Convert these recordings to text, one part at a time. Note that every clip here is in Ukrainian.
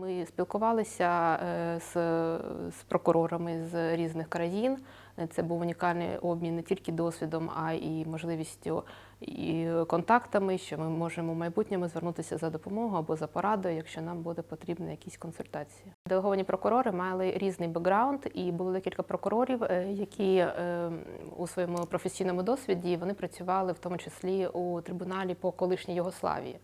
Ми спілкувалися е, з, з прокурорами з різних країн. Це був унікальний обмін не тільки досвідом, а й можливістю і контактами, що ми можемо в майбутньому звернутися за допомогою або за порадою, якщо нам буде потрібна якісь консультації. Делеговані прокурори мали різний бекграунд, і було декілька прокурорів, е, які е, у своєму професійному досвіді вони працювали в тому числі у трибуналі по колишній Югославії.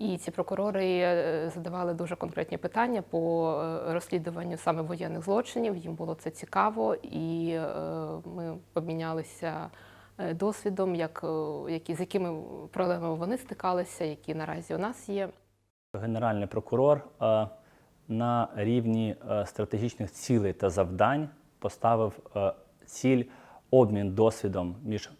І ці прокурори е, задавали дуже конкретні питання по е, розслідуванню саме воєнних злочинів. Їм було це цікаво, і е, ми обмінялися досвідом, як, які, з якими проблемами вони стикалися, які наразі у нас є. Генеральний прокурор на рівні стратегічних цілей та завдань поставив ціль обмін досвідом між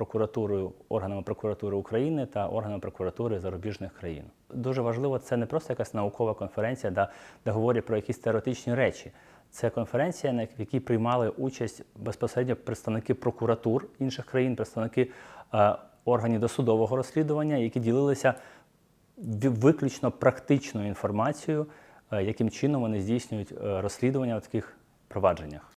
прокуратурою, органами прокуратури України та органами прокуратури зарубіжних країн. Дуже важливо, це не просто якась наукова конференція, де, де говорять про якісь теоретичні речі. Це конференція, на якій приймали участь безпосередньо представники прокуратур інших країн, представники е, органів досудового розслідування, які ділилися виключно практичною інформацією, е, яким чином вони здійснюють е, розслідування в таких провадженнях.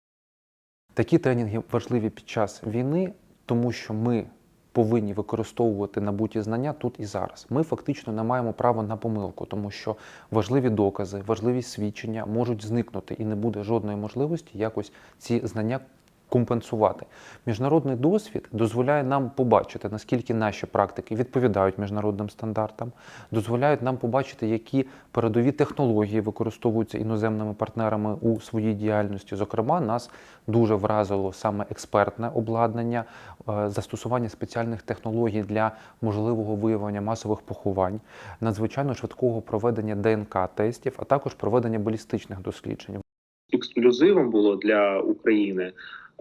Такі тренінги важливі під час війни, тому що ми повинні використовувати набуті знання тут і зараз. Ми фактично не маємо права на помилку, тому що важливі докази, важливі свідчення можуть зникнути, і не буде жодної можливості якось ці знання компенсувати. Міжнародний досвід дозволяє нам побачити, наскільки наші практики відповідають міжнародним стандартам, дозволяють нам побачити, які передові технології використовуються іноземними партнерами у своїй діяльності. Зокрема, нас дуже вразило саме експертне обладнання, е, застосування спеціальних технологій для можливого виявлення масових поховань, надзвичайно швидкого проведення ДНК-тестів, а також проведення балістичних досліджень. ексклюзивом було для України.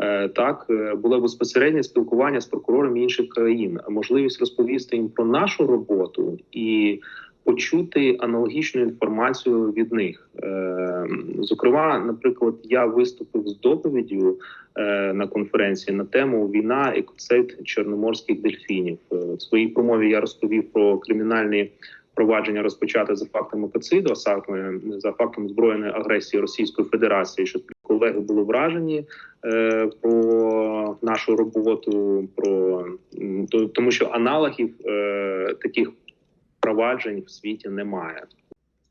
Е, Так, е, було безпосереднє спілкування з прокурорами інших країн, можливість розповісти їм про нашу роботу і почути аналогічну інформацію від них. Е, Зокрема, наприклад, я виступив з доповіддю на конференції на тему війна екоцид чорноморських дельфінів. В своїй промові я розповів про кримінальні провадження розпочати за фактом екоциду, а саме за фактом збройної агресії Російської Федерації, що колеги були вражені е, про нашу роботу, про то- тому, що аналогів е, таких проваджень в світі немає.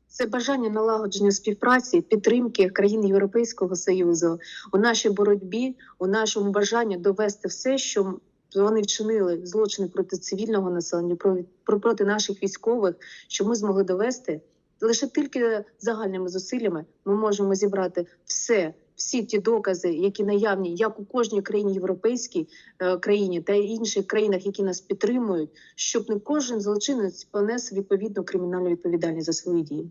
Це бажання налагодження співпраці, підтримки країн Європейського союзу у нашій боротьбі, у нашому бажанні довести все, що вони вчинили злочини проти цивільного населення, про, про проти наших військових, що ми змогли довести. Лише тільки загальними зусиллями ми можемо зібрати все, всі ті докази, які наявні, як у кожній країні європейській е, країні та інших країнах, які нас підтримують, щоб не кожен злочинець понес відповідну кримінальну відповідальність за свої дії.